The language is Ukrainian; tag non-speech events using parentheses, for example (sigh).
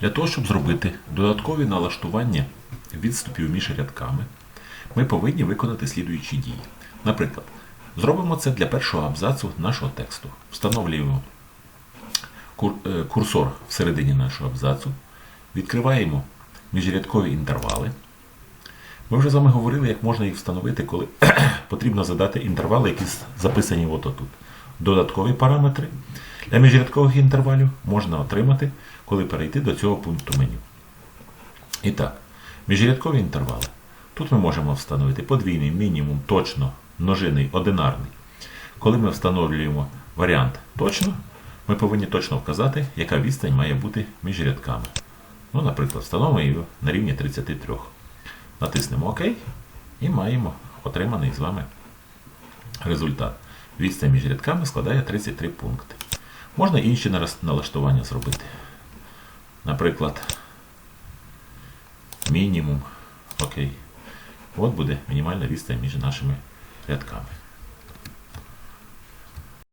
Для того, щоб зробити додаткові налаштування відступів між рядками, ми повинні виконати слідуючі дії. Наприклад, зробимо це для першого абзацу нашого тексту. Встановлюємо е, курсор всередині нашого абзацу, відкриваємо міжрядкові інтервали. Ми вже з вами говорили, як можна їх встановити, коли (clears throat) потрібно задати інтервали, які записані от тут. Додаткові параметри для міжрядкових інтервалів можна отримати, коли перейти до цього пункту меню. І так, міжрядкові інтервали. Тут ми можемо встановити подвійний, мінімум, точно, множинний, одинарний. Коли ми встановлюємо варіант точно, ми повинні точно вказати, яка відстань має бути між рядками. Ну, наприклад, встановимо її на рівні 33. Натиснемо ОК і маємо отриманий з вами результат. Відстань між рядками складає 33 пункти. Можна інші налаштування зробити. Наприклад, мінімум. Окей. От буде мінімальна відстань між нашими рядками.